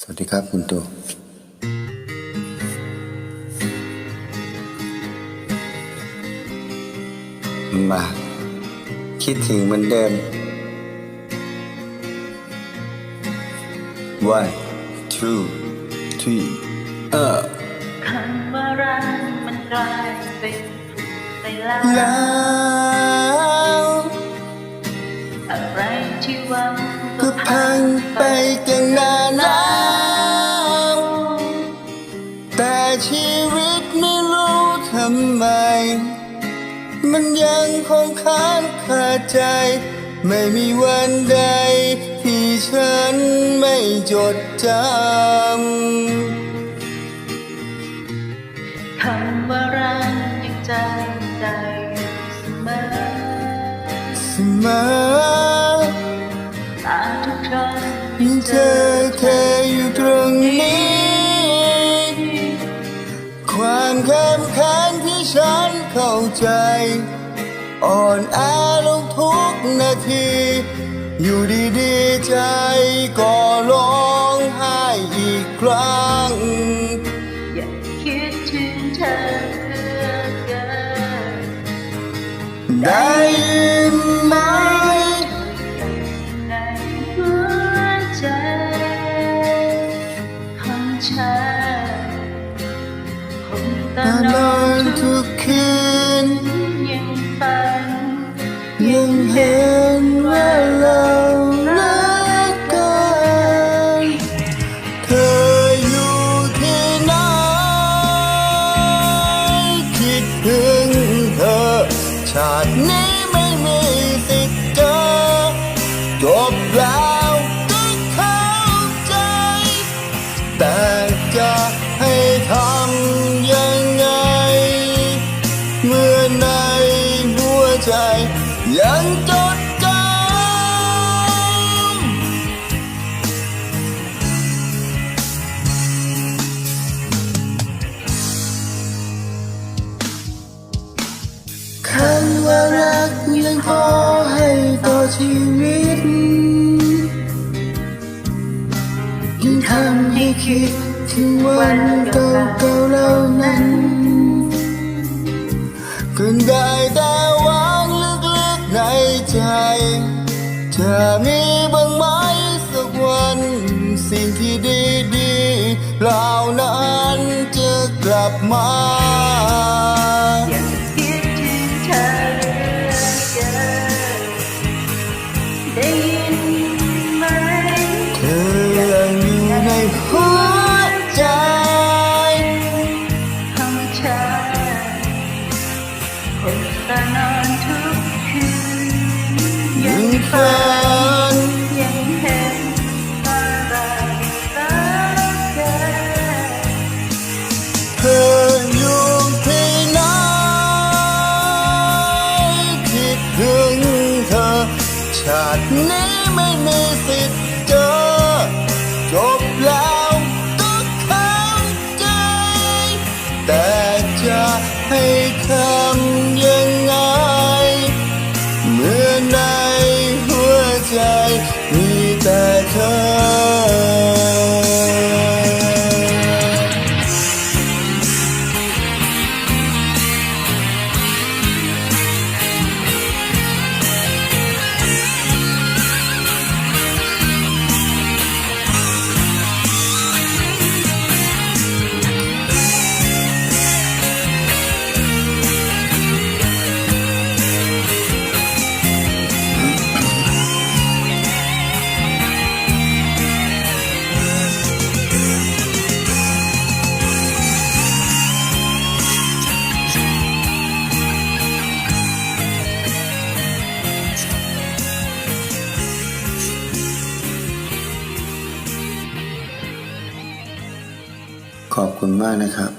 สวัสดีครับคุณตู่มาคิดถึงเหมือนเดิม one two three เออคำว่ารักมันกลายเป็นฝุ่นไปแล้วแล้ว อะไรที่หวังก็พังไปตั้งนานแล้วำไม มันยังคงค้างคาใจ ไม่มีวันใด ที่ฉันไม่จดจำคำว่ารักยังจำได้อยู่เสมอเสมอตาทุกครั้งยิ่งเธอเธอ ใจ อ่อนแอลงทุกนาที อยู่ดีๆใจก็ร้องไห้อีกครั้ง อยากคิดถึงเธอเหลือเกินได้ยินไหมในหัวใจของฉันคงตตลลออดดทุทุกกคืน ชาตินี้ไม่มีสิทธิ์เจอจบแล้วก็เข้าใจ แต่จะให้ทำยังไง เมื่อในหัวใจ ยังจด คิดถึงวันเก่าๆเหล่านั้นก็ได้แต่หวังลึกๆในใจ จะมีบ้างไหมสักวัน สิ่งที่ดีๆเหล่านั้นจะกลับมา ฝันยังเห็นว่าเรารักกันเธออยู่ที่ไหนคิดถึงเธอ ชาตินี้ไม่มีสิทธิ์เจอ จบแล้วก็เข้าใจ แต่จะให้ทำยั ขอบคุณมากนะครับ